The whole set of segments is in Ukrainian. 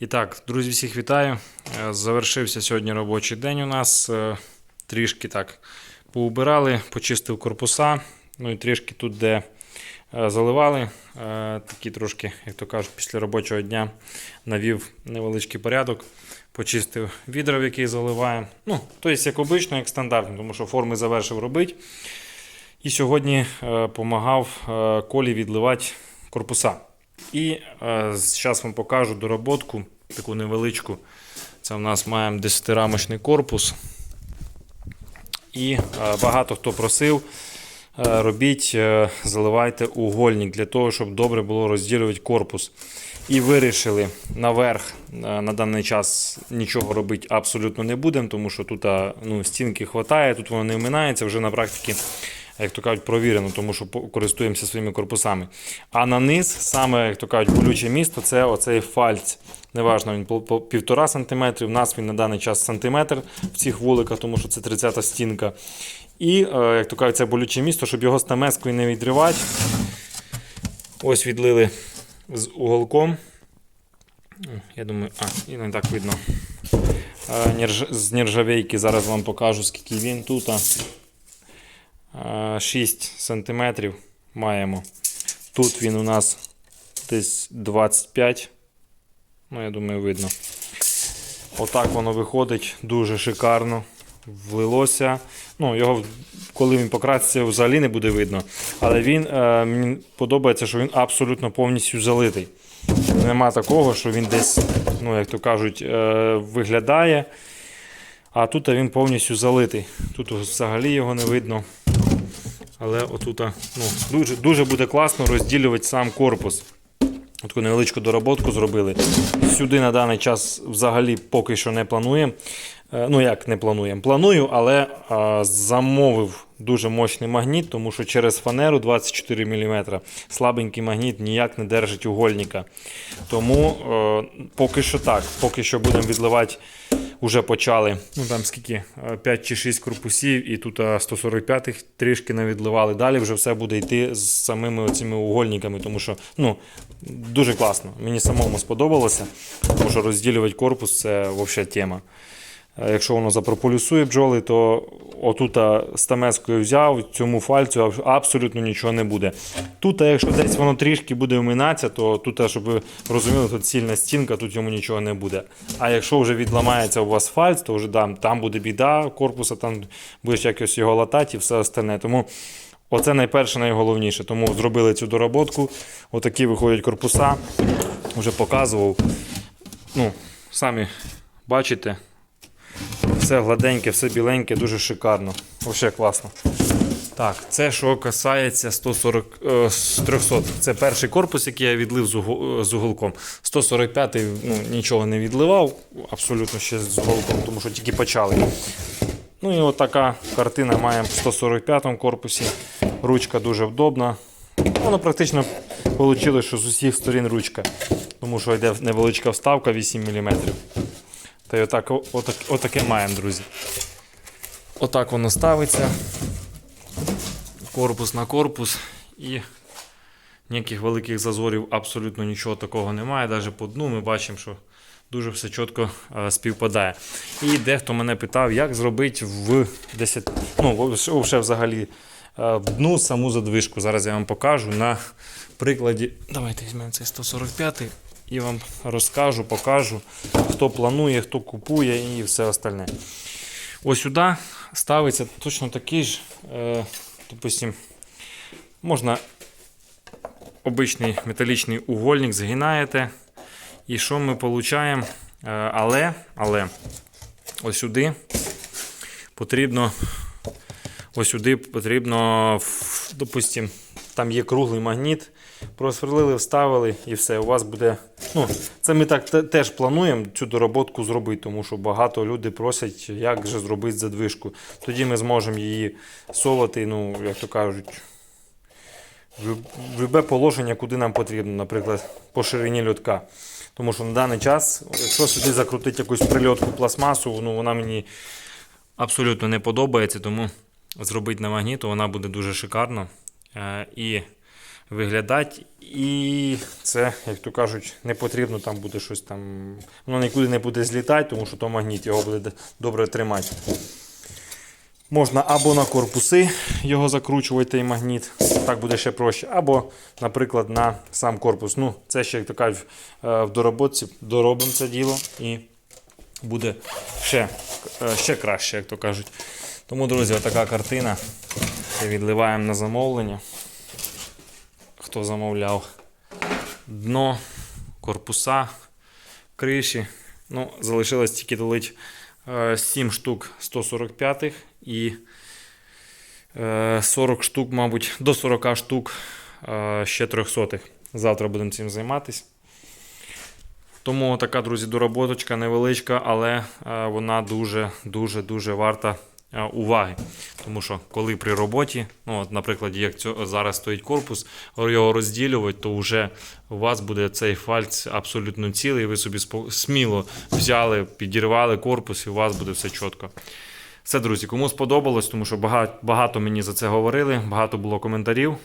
І так, друзі, всіх вітаю. Е, Завершився сьогодні робочий день у нас. Е, Трішки так поубирали, почистив корпуса. Ну і трішки тут, де е, заливали, такі трошки, як то кажуть, після робочого дня навів невеличкий порядок. Почистив відра, в який заливаємо. Ну, тобто, як обично, як стандартно, тому що форми завершив робити. І сьогодні допомагав колі відливати корпуса. І зараз вам покажу доработку, таку невеличку. Це в нас маємо 10-рамочний корпус. І е, багато хто просив, е, робіть, е, заливайте угольник для того, щоб добре було розділювати корпус. І вирішили наверх е, на даний час нічого робити абсолютно не будемо, тому що тут е, ну, стінки вистачає, тут воно не вминається вже на практиці як то кажуть, провірено, тому що користуємося своїми корпусами. А на низ, саме, як то кажуть, болюче місто це оцей фальц. Неважно, він по, півтора сантиметрів. У нас він на даний час сантиметр в цих вуликах, тому що це 30-та стінка. І, е, як то кажуть, це болюче місто, щоб його стамескою не відривати. Ось відлили з уголком. Я думаю, а, і не так видно. Е, З нержавейки зараз вам покажу, скільки він тут. 6 см маємо. Тут він у нас десь 25. Ну, я думаю, видно. Отак воно виходить дуже шикарно. Влилося. Ну, його, коли він покраситься, взагалі не буде видно. Але він е, мені подобається, що він абсолютно повністю залитий. Нема такого, що він десь, ну, як то кажуть, е, виглядає. А тут він повністю залитий. Тут взагалі його не видно. Але отут ну, дуже, дуже буде класно розділювати сам корпус. Таку невеличку доработку зробили. Сюди на даний час взагалі поки що не плануємо. Е, Ну, як не плануємо? Планую, але а, замовив дуже мощний магніт, тому що через фанеру 24 мм слабенький магніт ніяк не держить угольника. Тому е, поки що так. Поки що будемо відливати Уже почали. Ну там скільки? 5 чи 6 корпусів, і тут 145-х трішки не відливали. Далі вже все буде йти з самими цими угольниками, тому що ну, дуже класно. Мені самому сподобалося, тому що розділювати корпус це взагалі тема. Е, Якщо воно запрополюсує бджоли, то отут стамескою взяв, цьому фальцю абсолютно нічого не буде. Тут, якщо десь воно трішки буде вминатися, то тут, щоб ви розуміли, тут сильна стінка, тут йому нічого не буде. А якщо вже відламається у вас фальц, то вже там, там буде біда корпуса, там будеш якось його латати і все остальне. Тому оце найперше, найголовніше. Тому зробили цю доработку. Отакі виходять корпуса. Вже показував. Ну, самі бачите. Все гладеньке, все біленьке, дуже шикарно. Взагалі класно. Так, це що касається 140, е, 300. Це перший корпус, який я відлив з, е, уголком. 145 ну, нічого не відливав, абсолютно ще з уголком, тому що тільки почали. Ну і от така картина маємо в 145 корпусі. Ручка дуже вдобна. Воно практично вийшло, що з усіх сторін ручка, тому що йде невеличка вставка 8 мм. Та й отак, отак, отаке маємо, друзі. Отак воно ставиться. Корпус на корпус. І ніяких великих зазорів абсолютно нічого такого немає. Навіть по дну ми бачимо, що дуже все чітко е, співпадає. І дехто мене питав, як зробити в 10. Ну, ще взагалі е, в дну саму задвижку. Зараз я вам покажу на прикладі. Давайте візьмемо цей 145 і вам розкажу, покажу, хто планує, хто купує і все остальне. Ось сюди ставиться точно такий ж, е, допустим, можна обичний металічний угольник, згинаєте. І що ми отримуємо? Е, але, але ось сюди потрібно, ось сюди потрібно, допустим, там є круглий магніт, просверлили, вставили і все. У вас буде. Ну, це ми так теж плануємо цю дороботку зробити, тому що багато людей просять, як же зробити задвижку. Тоді ми зможемо її солити, ну, як то кажуть, в любе положення, куди нам потрібно, наприклад, по ширині льотка. Тому що на даний час, якщо сюди закрутити якусь прильотку пластмасу, ну, вона мені абсолютно не подобається, тому зробити на магніту вона буде дуже шикарно. Е, І виглядати. І це, як то кажуть, не потрібно там буде щось там. Воно нікуди не буде злітати, тому що то магніт його буде добре тримати. Можна або на корпуси його закручувати, той магніт, так буде ще проще, або, наприклад, на сам корпус. Ну, це ще, як то кажуть, е, в дороботці доробимо це діло і буде ще, е, ще краще, як то кажуть. Тому, друзі, отака картина. Це відливаємо на замовлення. Хто замовляв дно, корпуса, криші. Ну, залишилось тільки долить 7 штук 145 і е, 40 штук, мабуть, до 40 штук е, ще 300. Завтра будемо цим займатися. Тому така, друзі, дороботочка невеличка, але е, вона дуже, дуже, варта е, уваги. Тому що коли при роботі, ну, от, наприклад, як зараз стоїть корпус, його розділювати, то вже у вас буде цей фальц абсолютно цілий. Ви собі сміло взяли, підірвали корпус, і у вас буде все чітко. Все, друзі, кому сподобалось, тому що багато, багато мені за це говорили, багато було коментарів.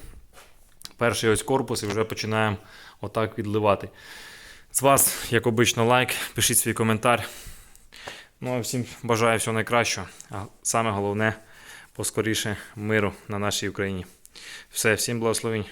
Перший ось корпус і вже починаємо отак відливати. З вас, як обично, лайк, пишіть свій коментар. Ну а всім бажаю всього найкращого. А саме головне, поскоріше миру на нашій Україні. Все, всім благословень.